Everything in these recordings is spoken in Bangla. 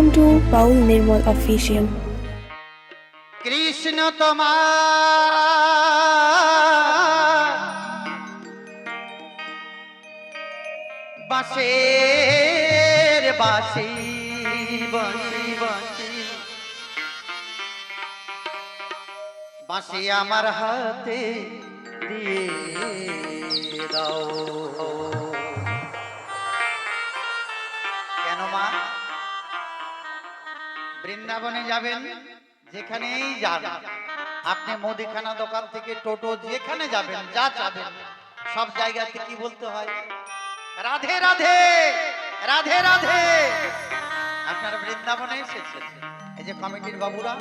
Welcome to Baul Nirmal official Krishna তোমার বাঁশি বাঁশি আমার হাতে দিয়ে দাও। কেন মা? বৃন্দাবনে যাবেন, যেখানেই যান। আপনি মুদিখানা দোকান থেকে টোটো যেখানে যাবেন, যা চাবেন, সব জায়গাতে কি বলতে হয়? রাধে রাধে রাধে রাধে। আপনারা বৃন্দাবনে এসেছেন। এই যে কমিটির বাবুরা,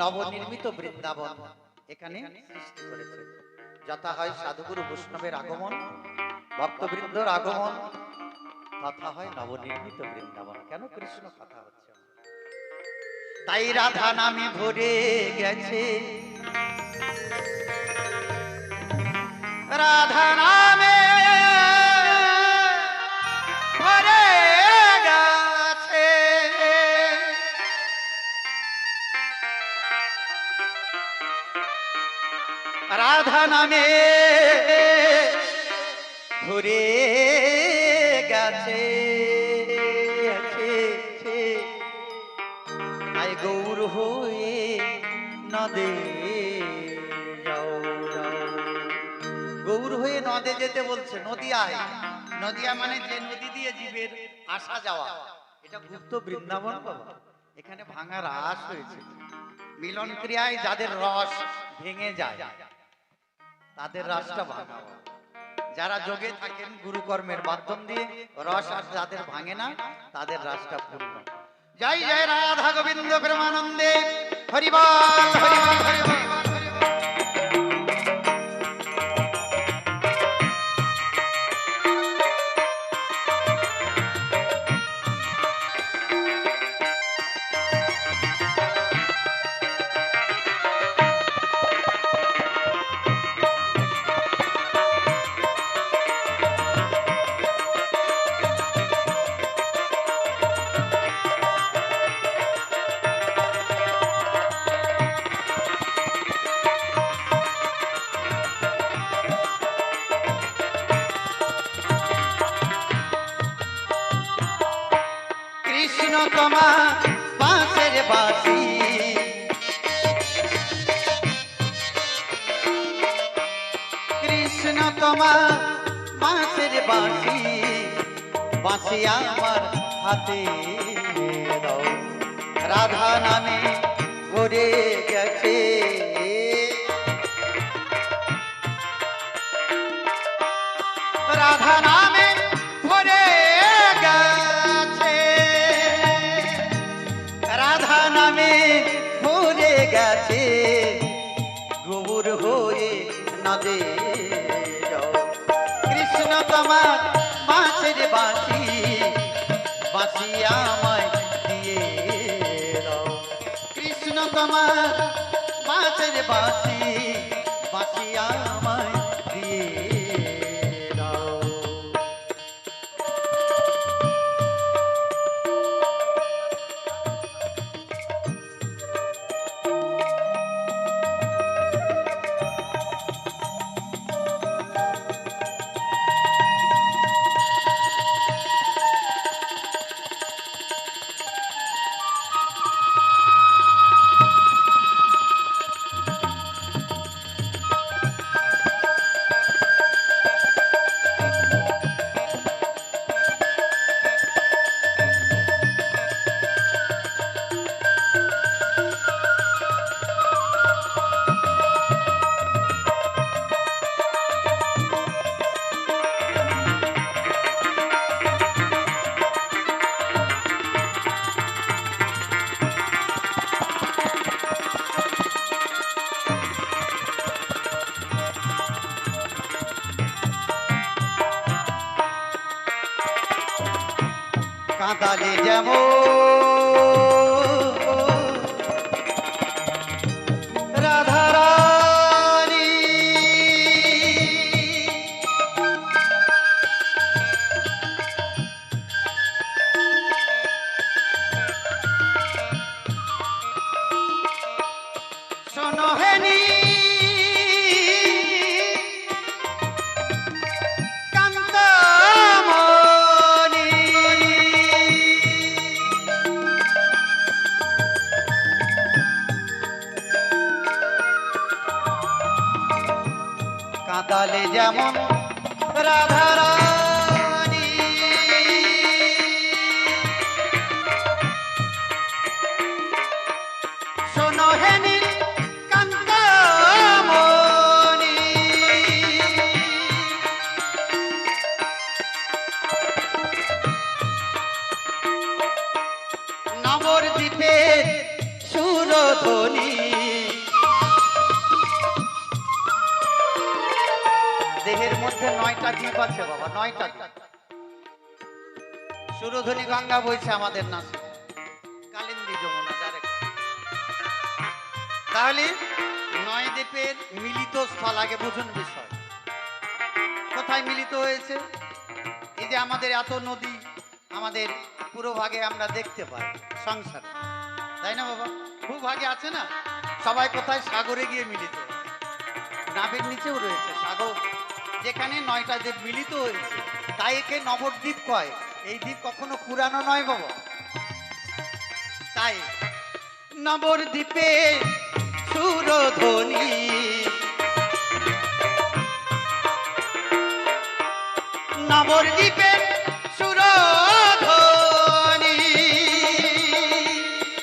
নবনির্মিত বৃন্দাবন এখানে সৃষ্টি করেছে। যথা হয় সাধুগুরু বৈষ্ণবের আগমন, ভক্তবৃন্দর আগমন, তথা হয় নবনির্মিত বৃন্দাবন। কেন কৃষ্ণ কথা হচ্ছে? তাই রাধা নামে ভরে গেছে। রাধা নামে ভরে গেছে। রাধা নামে নদিয়ায়। নদিয়া মানে যে নদী দিয়ে জীবের আসা যাওয়া। এটা গুপ্ত বৃন্দাবন বাবা। এখানে হয়েছে। মিলন ক্রিয়ায় যাদের রস ভেঙে যায়, তাদের ভাঙা। যারা যোগে থাকেন গুরুকর্মের মাধ্যম দিয়ে, রস আর যাদের ভাঙে না, তাদের রাসটা পূর্ণ। জয় জয় রাধা গোবিন্দ প্রেমানন্দে। হরিবল হরিবল হরিবল। কৃষ্ণ মাছের বাঁশি বাঁশি আমার হাতে রাধা নামে করে গেছে। রাধা নামে তোমার মাছের বাসি বাসি আমায় দিয়ে কৃষ্ণ তোমার মাছের বাসি বাসি আমায় কাঁদালে যেমন যেমন রাধারানী শোনো হেনি কান্তামণি নবদ্বীপে সুরধ্বনি মধ্যে নয়টা দ্বীপ আছে বাবা, নয়টা দ্বীপ। সুরধ্বনি গঙ্গা বইছে আমাদের নাচ কালিন্দী যমুনা তাহলে নয় দ্বীপের মিলিত স্থল, আগে বুঝুন বিষয়। কোথায় মিলিত হয়েছে? এই যে আমাদের এত নদী, আমাদের পুরো ভাগে আমরা দেখতে পাই সংসার। তাই না বাবা? ভূভাগে আছে না? সবাই কোথায় সাগরে গিয়ে মিলিত নাবের নিচেও রয়েছে সাগর। যেখানে নয়টা দ্বীপ মিলিত হয়েছে, তাই একে নবদ্বীপ কয়। এই দ্বীপ কখনো পুরানো নয় বাবা। তাই নবদ্বীপে সুরধ্বনি। নবদ্বীপে সুরধ্বনি।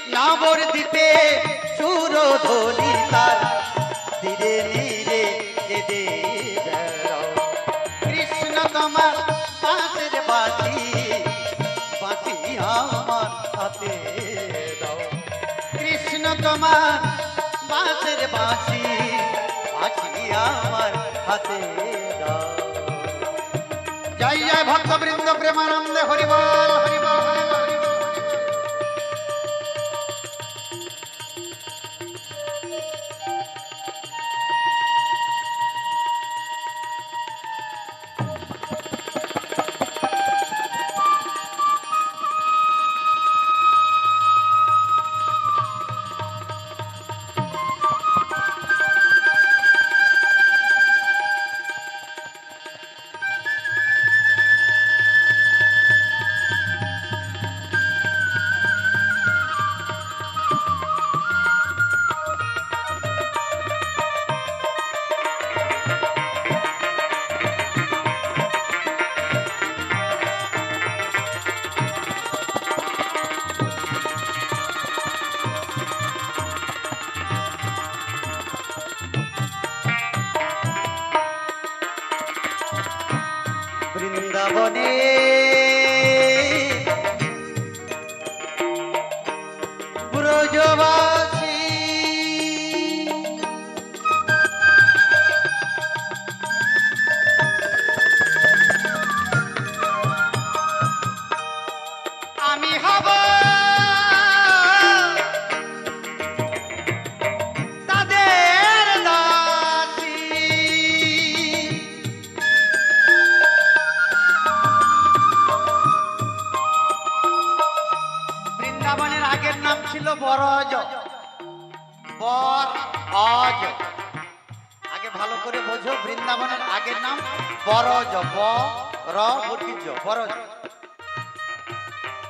নবদ্বীপে সুরধ্বনি তার ধীরে ধীরে কেঁদে আমার দাও। কৃষ্ণ তোমার বাঁশের বাঁশি বাঁশি আমার হাতে দাও। জয় জয় ভক্তবৃন্দ প্রেমানন্দে হরিবল হরিবল।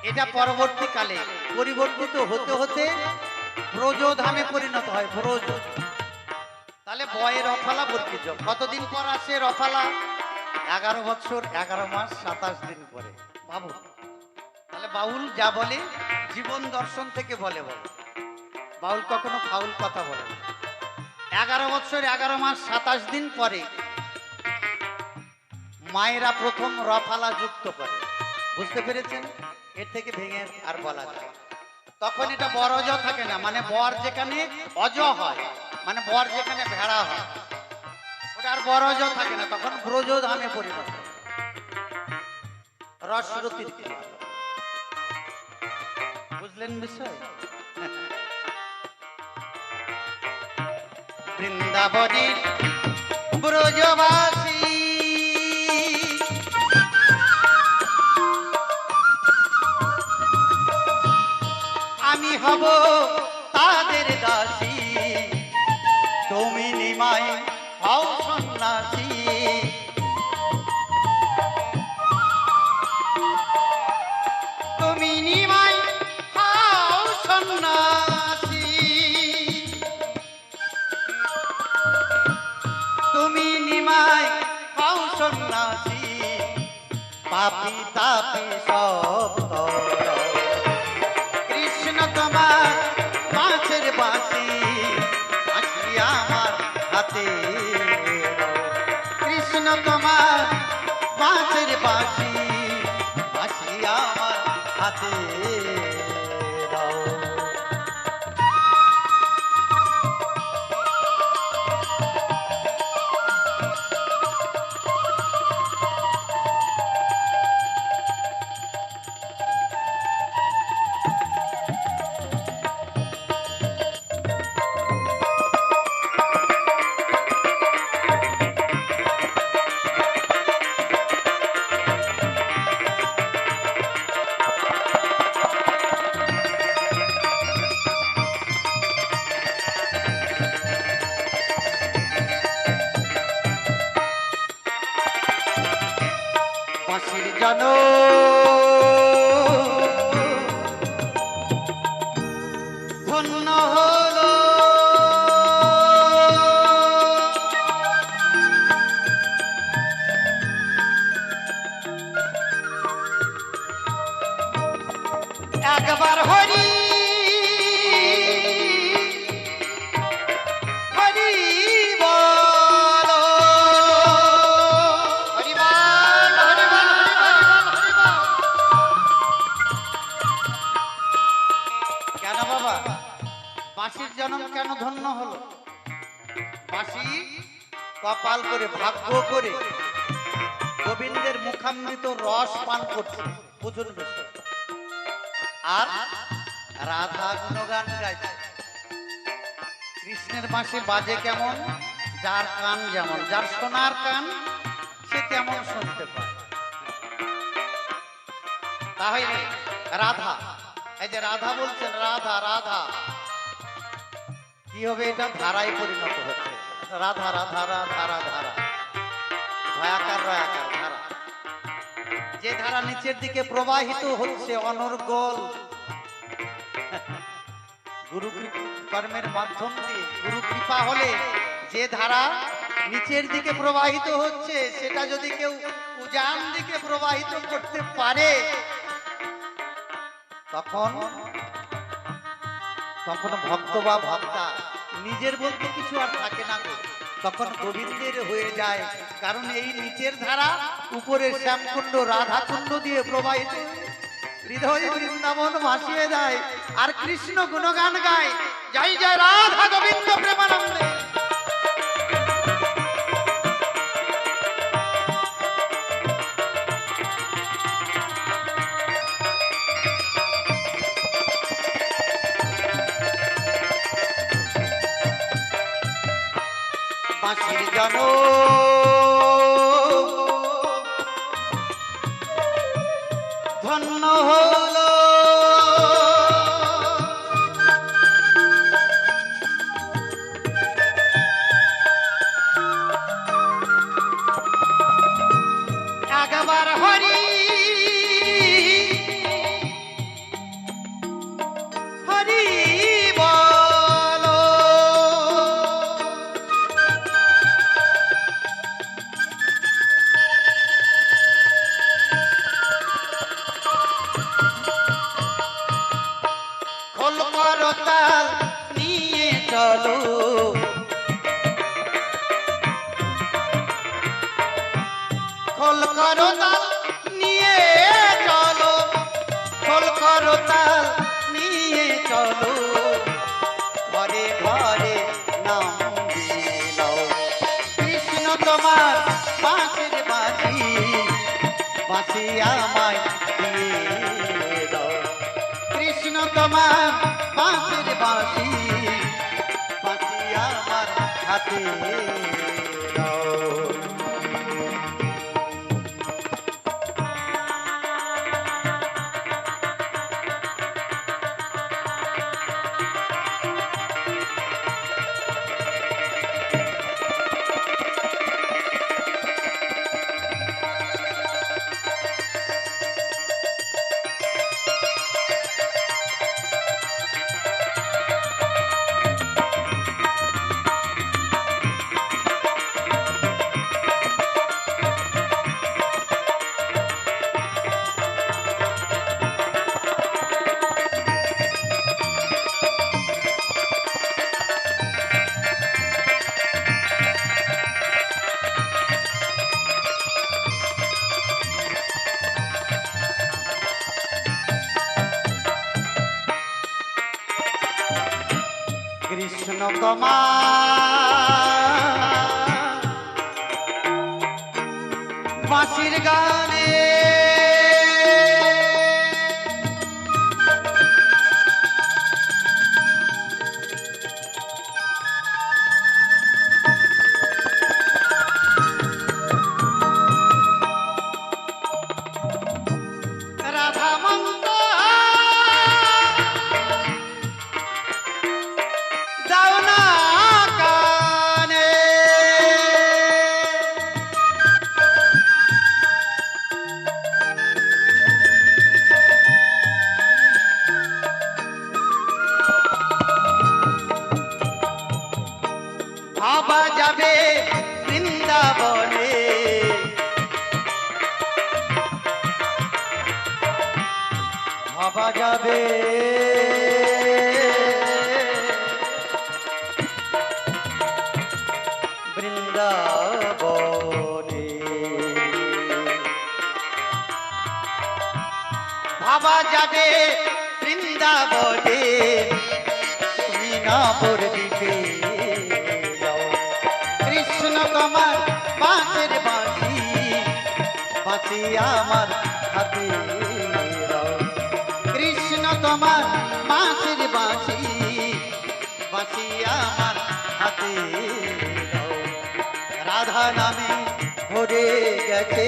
এটা পরবর্তীকালে পরিবর্তিত হতে হতে ব্রজধামে পরিণত হয় ব্রজ তাহলে বয়ের রফালা কতদিন পর আসে রফালা এগারো বছর, এগারো মাস, সাতাশ দিন পরে। বাবু, তাহলে বাউল যা বলে, জীবন দর্শন থেকে বলে বলে। বাউল কখনো ফাউল কথা বলে এগারো বছর, এগারো মাস, সাতাশ দিন পরে মায়েরা প্রথম রফালা যুক্ত করে। বুঝতে পেরেছেন? এর থেকে ভেঙে আর বলা যায় তখন এটা বড় অজ থাকে না মানে বর যেখানে অজ হয় মানে বর যেখানে ভেড়া হয়। ওটা আর বড় অজ থাকে না, তখন ব্রজ ধামে পরিণত রসরতির বুঝলেন বিষয়? বৃন্দাবনের ব্রজবাসী হব তাদের দাসী। তুমি নিমায় হও সন্ন্যাসী। তুমি নিমাই হাও সন্ন্যাসী। তুমি নিমাই পাপি তাপি সব তর হাতে দাও। কৃষ্ণ তোমার মাছের বাঁশি বাঁশি আমার হাতে কেন ধন্য হলো? বাঁশি কপাল করে, ভাগ্য করে গোবিন্দের মুখামৃত রস পান করছে। বুঝুন বিষয় আর রাধা গুণগান গাইছে। কৃষ্ণের বাঁশি বাজে কেমন? যার কান যেমন, যার সোনার কান সে তেমন শুনতে পায়। তাহলে রাধা, এই যে রাধা বলছেন, রাধা রাধা। কি হবে এটা ধারায় পরিণত হচ্ছে? রাধা রাধা রাধা রাধা ভয়াকার রয়াকার ধারা। যে ধারা নিচের দিকে প্রবাহিত হচ্ছে, অনর্গল। গুরু কর্মের মাধ্যম দিয়ে, গুরু কৃপা হলে যে ধারা নিচের দিকে প্রবাহিত হচ্ছে, সেটা যদি কেউ উজান দিকে প্রবাহিত করতে পারে, তখন তখন ভক্ত বা ভক্তা নিজের বলতে কিছু আর থাকে না তখন গোবিন্দের হয়ে যায়, কারণ এই নিচের ধারা উপরে শ্যামকুণ্ড, রাধাকুণ্ড দিয়ে প্রবাহিত। হৃদয় বৃন্দাবন ভাসিয়ে দেয়, আর কৃষ্ণ গুণগান গায়। যাই যায় রাধা গোবিন্দ প্রেমানন্দে। জন বাঁশি আমায় দিয়ে দাও। কৃষ্ণ তোমার বাঁশের বাঁশি বাঁশি আমার হাতে কৃষ্ণ ভাবা যাবে বৃন্দাবনে। ভাবা যাবে বৃন্দাবনে। তুমি না যাও। কৃষ্ণ তোমার বাঁশের বাঁশি বাঁশি আমার হাতে তোমার বাঁশের বাঁশি বাঁশি আমার হাতে রাধা নামে ভরে গেছে।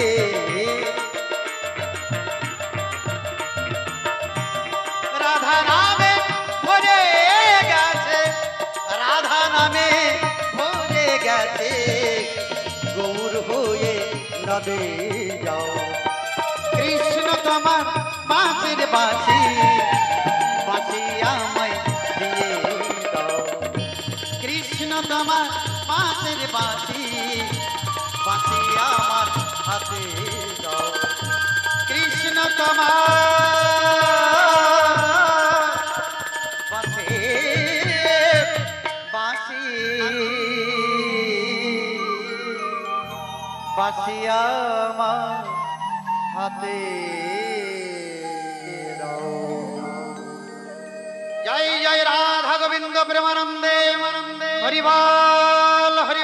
রাধা নামে ভরে গেছে, রাধা নামে ভরে গেছে। গৌর হয়ে নদে যাও। কৃষ্ণ তোমার বাঁশি বাঁশি তোমার বাঁশের বাঁশি বাঁশি আমার হাতে দাও। কৃষ্ণ তোমার বাঁশের বাঁশি বাঁশি আমার হাতে জয় জয়, রাধা গোবিন্দ প্রেমানন্দে। হরিবাল হরিবাল হরিবাল